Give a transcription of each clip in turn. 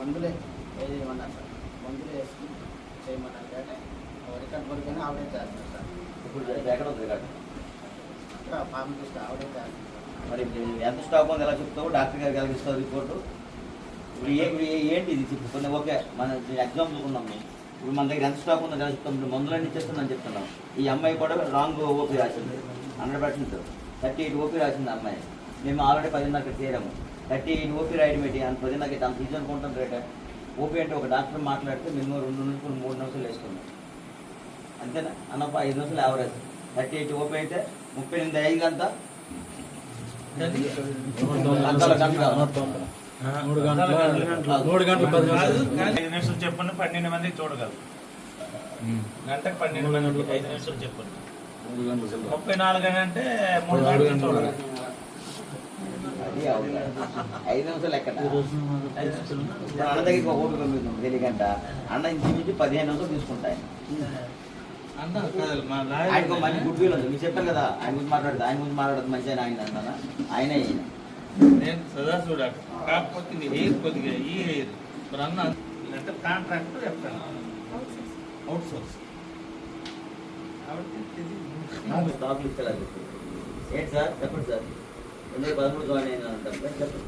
మందులే ఏది ఏమన్నారు సార్. మందులు వేసి చేయమన్నారు. అంటే రికార్డ్ వరకైనా ఆవిడే చేస్తారు సార్. ఇప్పుడు ఎక్కడ ఉంది రికార్డు అక్కడ ఫామ్ చూస్తే ఆవిడే చేస్తారు సార్. మరి ఎంత స్టాక్ ఉంది ఎలా చెప్తావు? డాక్టర్ గారికి ఎలా ఇస్తావు రిపోర్టు? ఇప్పుడు ఏ ఇప్పుడు ఏంటి ఇది చెప్పు? కొన్ని ఓకే మన ఎగ్జాంపుల్ ఉన్నాం మేము. ఇప్పుడు మన దగ్గర ఎంత స్టాక్ ఉందో ఎలా చెప్తాం? ఇప్పుడు మందులన్నీ ఇచ్చేస్తుందని చెప్తున్నాం. ఈ అమ్మాయి కూడా రాంగ్ ఓపీ రాసింది. Hundred percent. Thirty eight OP రాసింది అమ్మాయి. మేము ఆల్రెడీ పదిన్నర చేరాము థర్టీ ఎయిట్ ఓపీ రాయడం ఏంటి? అంత పదిన్నరకి అంత ఈజీ అనుకుంటాం రేట ఓపీ అంటే ఒక డాక్టర్ మాట్లాడితే మినిమం రెండు నుంచి కొన్ని మూడు నిమిషాలు వేసుకున్నాం అంతేనా? అన్నప్ప ఐదు నిమిషాలు యావరేజ్. థర్టీ ఎయిట్ ఓపీ అయితే ముప్పై ఎనిమిది ఐదు పది నిమిషాలు. చెప్పండి పన్నెండు మంది చూడగలరు గంటకు పన్నెండు మంది ఐదు నిమిషాలు చెప్పండి. ముప్పై నాలుగు అంటే మూడు గంటలు. గంటలు. ఐదు నిమిషాలు ఎక్కడ? అన్న దగ్గరికి ఒక ఓటు పంపిస్తాం తెలియకంట అన్న ఇంచుమించు పదిహేను నిమిషాలు తీసుకుంటాయి అన్నా ఆయనకు మంచి గుడ్ ఫీల్ ఉంది. మీరు చెప్పారు కదా ఆయన గురించి మాట్లాడదు ఆయన గురించి మాట్లాడదు మంచిగా ఆయన అన్నానా ఆయనే నేను సదాశివ డాక్టర్ కాకపోతే నీ హెయిర్ కొద్దిగా ఈ హెయిర్. మరి అన్న అంటే కాంట్రాక్ట్ చెప్తాను. అవుట్ సోర్స్ స్టాక్ లిస్ట్ ఎలా చెప్పు ఏంటి సార్? చెప్పండి సార్. రెండు వేల పదమూడు జాయిన్ అయినా సార్ చెప్పండి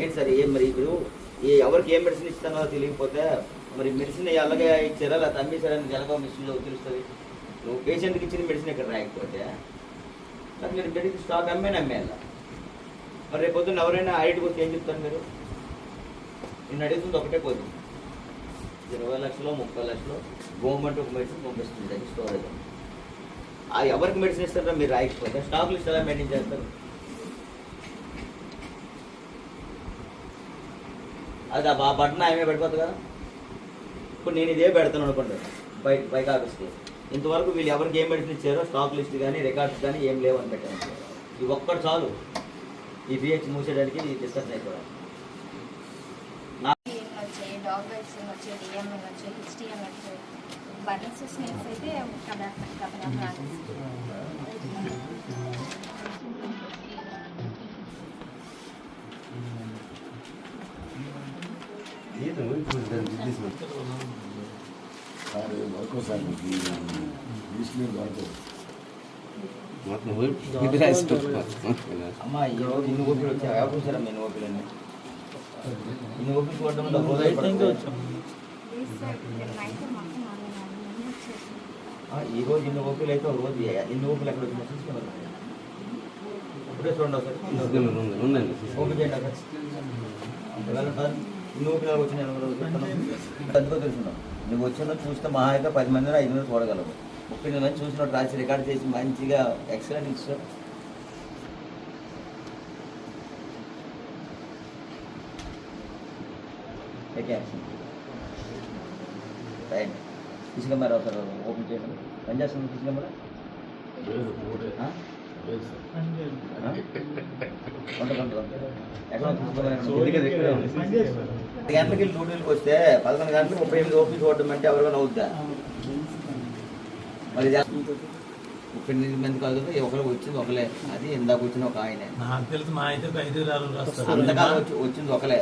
ఏంటి సార్ ఏం మరి ఇప్పుడు ఏ ఎవరికి ఏం మెడిసిన్ ఇస్తానో తెలియకపోతే మరి మెడిసిన్ ఎలాగే ఇచ్చారా? లేదా అమ్మేశారా నీకు ఎలాగో మెడిసిన్లో తెలుస్తుంది. నువ్వు పేషెంట్కి ఇచ్చిన మెడిసిన్ ఇక్కడ రాయకపోతే. మరి మీరు మెడిసిన్ స్టాక్ అమ్మే అమ్మేయాల మరి రేపు పొద్దున్న ఎవరైనా ఐడికి వస్తే ఏం చెప్తారు మీరు? నేను అడుగుతుంది ఒకటే పోతుంది ఇరవై లక్షలు ముప్పై లక్షలు గవర్నమెంట్ ఒక మెడిసిన్ పంపిస్తుంది అది స్టోరేజ్ ఆ ఎవరికి మెడిసిన్ ఇస్తారో మీరు రాయకపోతే స్టాక్ లిస్ట్ ఎలా మెయింటైన్ చేస్తారు? అది ఆ బటన్ ఆమె పెడిపోతుంది కదా. ఇప్పుడు నేను ఇదే పెడతాను అనుకోండి బయట బైక్ ఆఫీస్కి ఇంతవరకు వీళ్ళు ఎవరికి ఏం మెడిసిన్ ఇచ్చారో స్టాక్ లిస్ట్ కానీ రికార్డ్స్ కానీ ఏం లేవు అని పెట్టాను. ఇది ఒక్కటి చాలు. ఈ బిహెచ్ మూసేయడానికి ఇది డిస్కషన్ అయిపోవాలి dog vaccine D M L వచ్చే హెచ్డిఎం వచ్చే బటన్స్ స్నేక్స్ అయితే కథ కథ సార్ ఒక్కోసారి లిస్ట్ మీద పడుతుంది అమ్మ ఈ రోజు ఇన్ని ఓపీలు వచ్చాయి ఎవరు చూసారా మీ ఓపీలన్నీ ఇన్ని ఓపీలు చూడడం వల్ల రోజు ఈ రోజు ఇన్ని ఓపీలు అయితే ఒక రోజు ఇన్ని ఓపీలు ఎక్కడ వచ్చినా చూసుకోవాలి ఇప్పుడే చూడండి ఒకసారి. ఓపీ చేయండి ఒకసారి. ఇన్ని ఓపీలు వచ్చినాయి అందుకో తెలుసున్నాం నువ్వు వచ్చిన చూస్తే మహా అయితే పది మంది ఐదు మంది చూడగలవు. ముప్పై మంది చూసినట్టు రాసి రికార్డ్ చేసి మంచిగా ఎక్సలెంట్ ఇస్తారు take action right CC camera ఒకసారి ఓపెన్ చేయండి పని చేస్తుంది సీసీ కెమెరా. పది గంటలకి డ్యూటీలకు వస్తే పదకొండు గంటలకు ముప్పై ఎనిమిది ఓపీ చూడడం అంటే ఎవరికైనా అవుద్దా? మరి ముప్పై ఎనిమిది మంది కాదు కదా ఒకరు వచ్చింది ఒకలే. అది ఇందాక వచ్చిన ఒక ఆయనే. నాకు తెలిసి మా అయితే ఐదు అంతకాలం వచ్చి వచ్చింది ఒకలే.